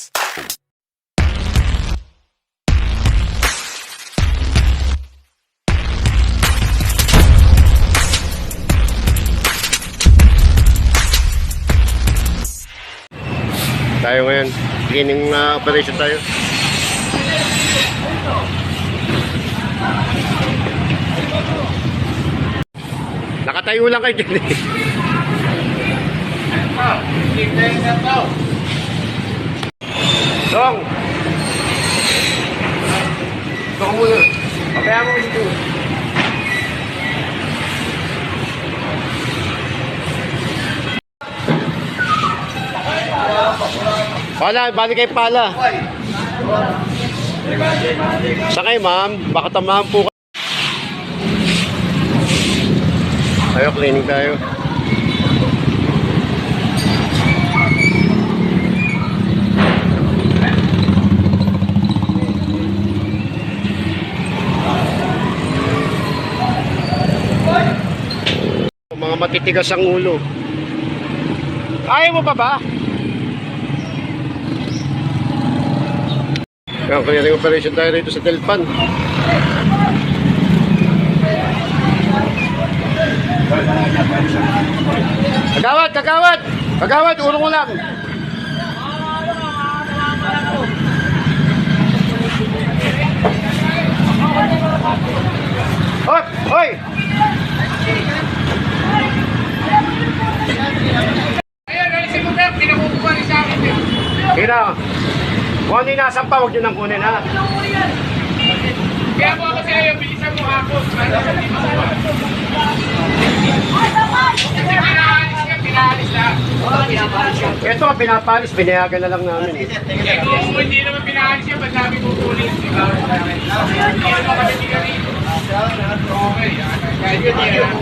Reels. Tayo ngayon. Beginning uh, operation tayo. Nakatayo lang kayo dyan eh. Dong! Dong muna. Kaya mo ito. Pala, balik kay pala. Sakay ma'am, baka tamahan po ka. Tayo, cleaning tayo. Mga matitigas ang ulo. Ayaw mo pa ba? Kaya clearing operation tayo rito sa Delpan. Kagawad, kagawad! Kagawad, ulong mo! Hoy! Hoy! Ayan, alisin mo na, pinakukuha rin sa akin. eh. Kina, kung ano yung nasa pa, huwag nyo nang kunin ha. Kaya ako sa iyo, bilisan mo ako. Kasi. Ito, pinapalis, binayagan na lang namin. eh. Eh kung hindi naman pinaalis yan, ba't namin rito. Okay, ah, kaya yun yan.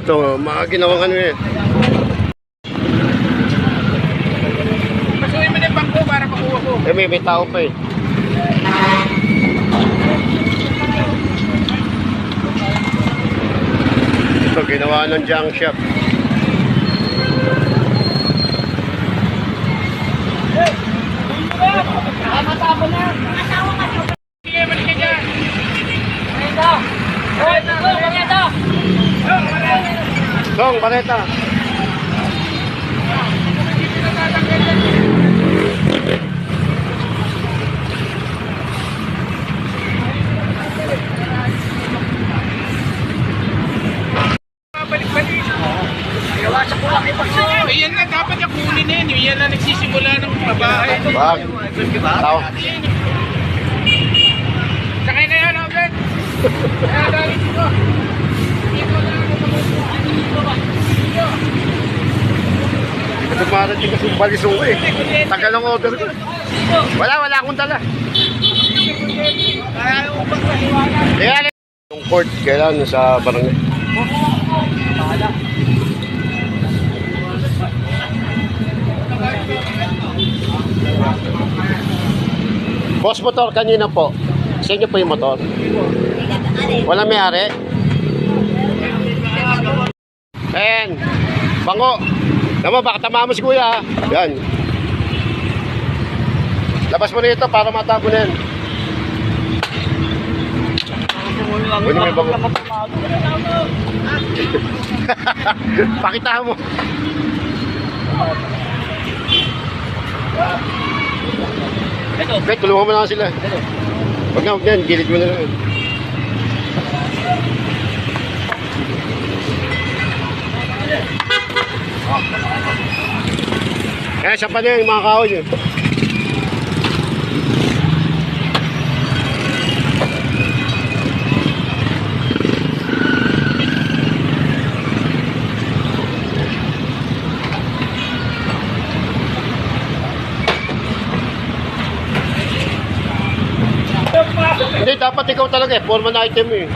Ito, mga ginawang ano eh. Pasukin mo na yung bangko para makuha ko. Eh, may, may tao pa eh. Ito, ginawa ng junk shop. Sige, balik ka dyan. Dong, bareta. Balik-balik. Eh, yan na, dapat yung kunin na yan. Yan na nagsisimula ng babae. Wag. Tao. Sakay na yan, Obed. Kaya dali dito. Ito marating kasi balisong ko eh. Tagal ang order ko. Wala, wala akong dala. Kaya yung court, kailan sa barangay. Boss motor kanina po. Sa inyo po yung motor. Wala may Ayan. Bango. Naman, baka tama mo si kuya. Yan. Labas mo rito para matabo na yan. Kunin mo yung bango. Pakita mo. Bet, tulungan mo na sila. Huwag na, huwag na. Gilid mo na lang. Eh, siya pa na yung mga kahoy yun. Hindi, dapat ikaw talaga eh. Foreman item eh.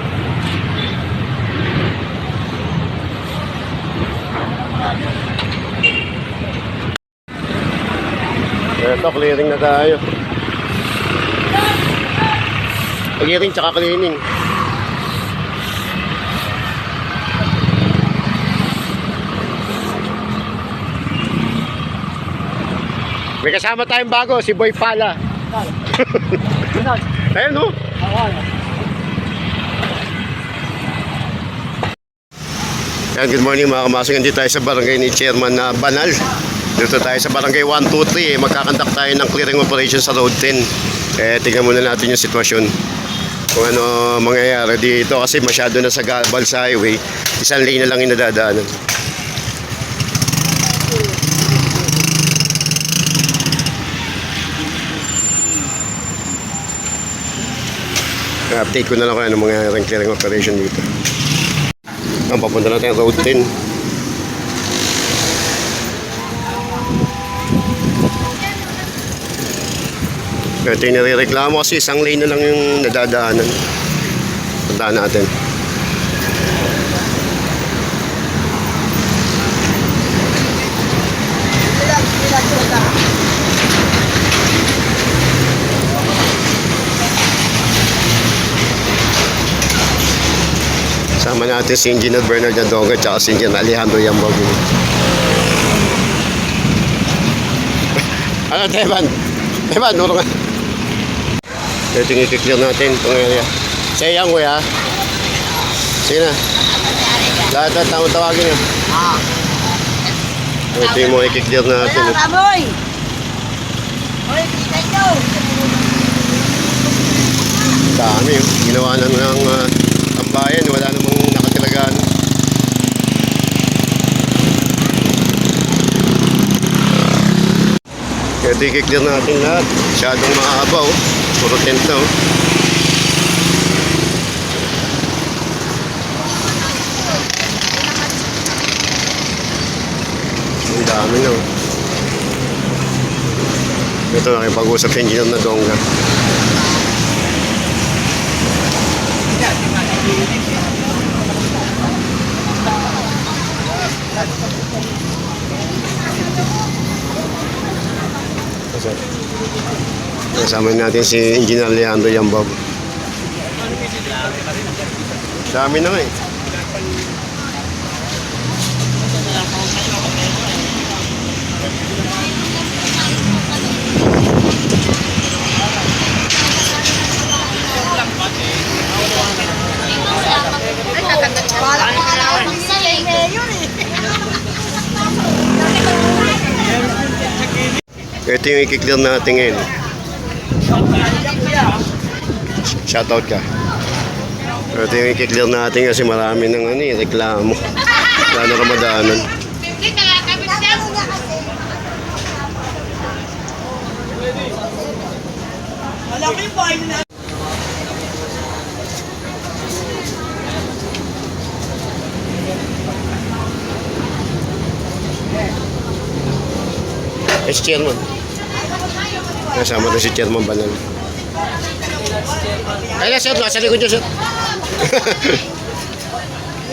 Ito, clearing na tayo. Clearing tsaka cleaning. May kasama tayong bago, si Boy Pala. Ayan no? Ayan, good morning mga kamasang. Nandito tayo sa barangay ni Chairman na Banal. Dito tayo sa barangay 123. Eh. Magkakandak tayo ng clearing operation sa Road 10. Eh, tingnan muna natin yung sitwasyon. Kung ano mangyayari dito kasi masyado na sa gabal sa highway. Isang lane na lang yung nadadaanan. update ko na lang kung ano mga clearing operation dito. Ang papunta natin road 10. Ito yung nare-reklamo kasi isang lane na lang yung nadadaanan. Tandaan natin. Sama natin si Engineer Bernard Nadonga at si Engineer Alejandro Yambog. ano, Teban? Teban, nuro ka. Ito yung i-clear natin itong area. Siya yan, kuya. Sige na. Lahat na tawag tawagin nyo. Ito yung mga i-clear natin. Wala, Ramoy! Hoy, kita nyo! Dami. oh. Ginawa na ng uh, ang bayan. Wala namang nakatiragan. Ito i-clear natin lahat. Masyadong mahaba oh. Puro tent na oh. Ang dami na oh. Ito nakipag-usap sa engineer na dongga. Kasama natin si Engineer Leandro Yambab. Dami na nga eh. Ito yung i-clear natin ngayon. Shoutout ka. Ito yung i-clear natin kasi marami ng ano, eh, reklamo. Wala ko yung bahay na. Eh, si Chairman. Kasama na si Chairman Banal. Ay na, sir. Nasa likod niyo, sir.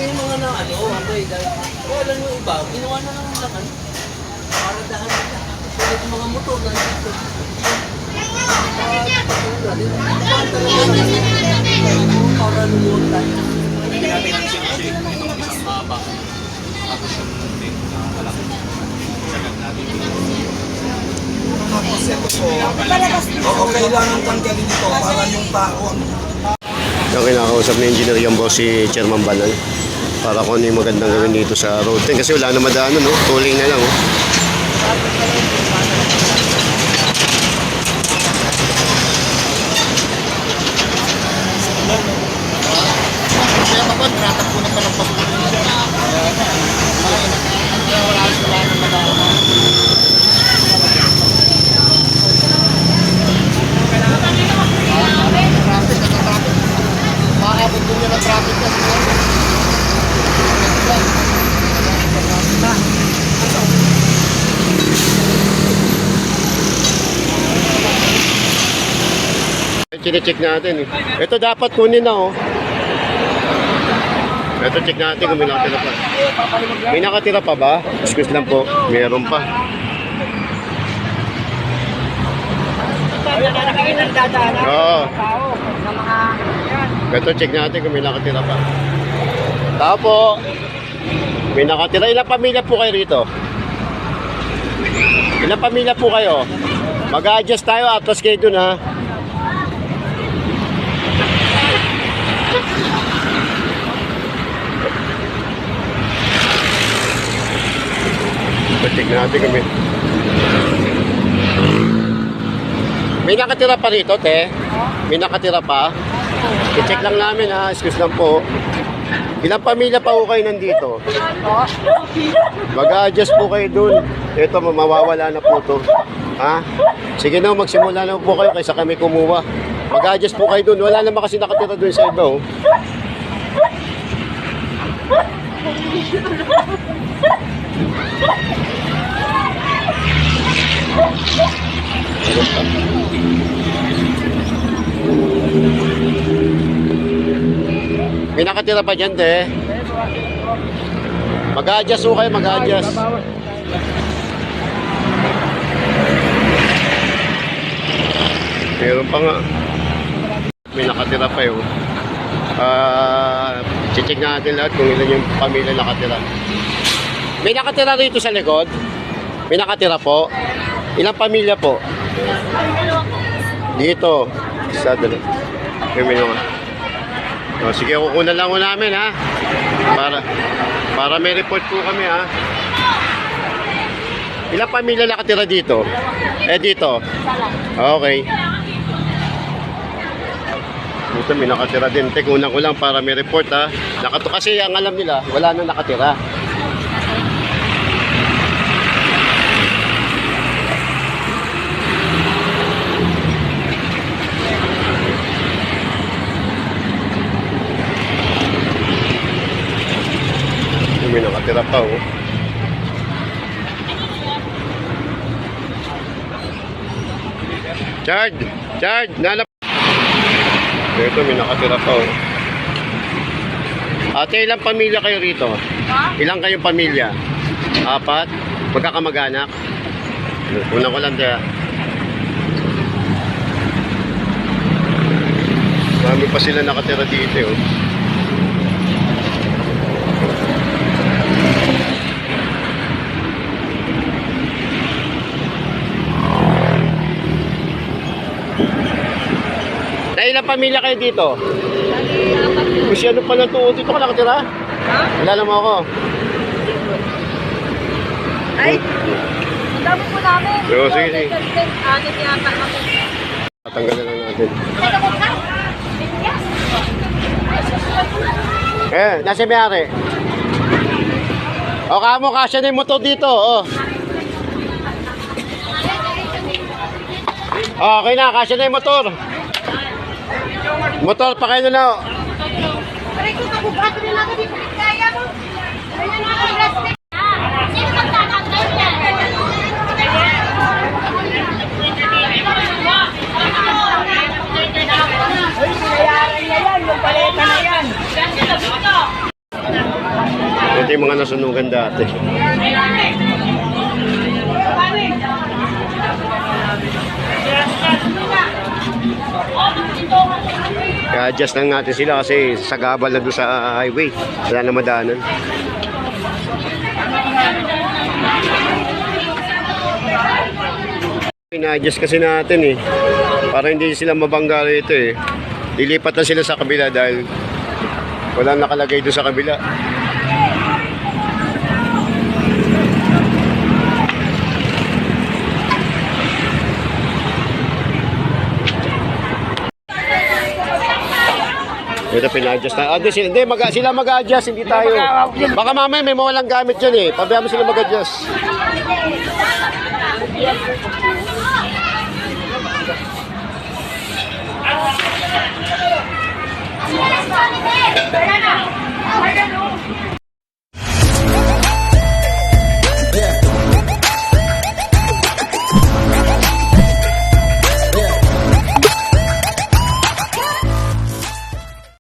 Yung mga na ano, dahil wala nyo iba, ginawa na lang lang ano, para dahan nila. Tulad yung mga motor na dito. Para kailangan tanggalin ito para yung tao Yung kinakausap ni Engineer Yambo si Chairman Banal. Para kung ano yung magandang gawin dito sa road 10. Kasi wala na madaanan, no? Tuling na lang, oh. Chine-check natin, eh. Ito dapat kunin na, oh. Ito check natin kung may nakatira pa. May nakatira pa ba? Excuse lang po. Meron pa. Oo. Ito check natin kung may nakatira pa. Tao po. May nakatira. Ilang pamilya po kayo rito? Ilang pamilya po kayo? Mag-adjust tayo, atras kayo dun ha. Tignan natin kami. May nakatira pa rito, te? May nakatira pa? I-check lang namin ha, excuse lang po. Ilang pamilya pa po kayo nandito? Mag-adjust po kayo dun. Ito, mawawala na po to. Ha? Sige na, magsimula na po kayo kaysa kami kumuha. Mag-adjust po kayo dun. Wala naman kasi nakatira dun sa iba. Oh. May nakatira pa dyan, te. Mag-adjust po kayo, mag-adjust. Meron pa nga. May nakatira pa yun. Ah, check natin lahat kung ilan yung pamilya nakatira. May nakatira rito sa likod? May nakatira po? Ilang pamilya po? Dito. Isa, dalawa. May may mga. O, sige, kukunan lang ko namin ha. Para para may report po kami ha. Ilang pamilya nakatira dito? Eh dito. Okay. Dito may nakatira din. Tek, unang ko lang para may report ha. Nakato kasi ang alam nila, wala na nakatira. May nakatira pa oh. Chard! Chard! Nalap! Ito, may nakatira pa oh. Ate, ilang pamilya kayo rito? Ilang kayong pamilya? Apat? Magkakamag-anak? Una ko lang kaya. Marami pa sila nakatira dito oh. Ilang pamilya kayo dito? Kasi ano pala to? Dito ka nakatira? Wala naman ako. Ay, ang dami po namin. Oo, sige, sige. Anin yata kami. Tatanggalan lang natin. Eh, nasa may-ari. O, kamo, kasya na yung motor dito, oh. Okay na, kasya na yung motor. Motor, pa kayo na. Aray ko, kabugato na lang dito. Kaya mo. Kaya na ako plastic. Sino magtatanggal yan? Ito yung mga nasunugan dati. Kaya adjust lang natin sila kasi sagabal na doon sa highway. Wala na madaanan. Ina-adjust kasi natin eh. Para hindi sila mabangga rito eh. Lilipat na sila sa kabila dahil wala nakalagay doon sa kabila. Ito pina-adjust na. Ah, sila, hindi, mag, sila mag-adjust, hindi tayo. Baka mamaya may mawalang gamit dyan eh. Pabayaan mo sila mag-adjust. Wala na.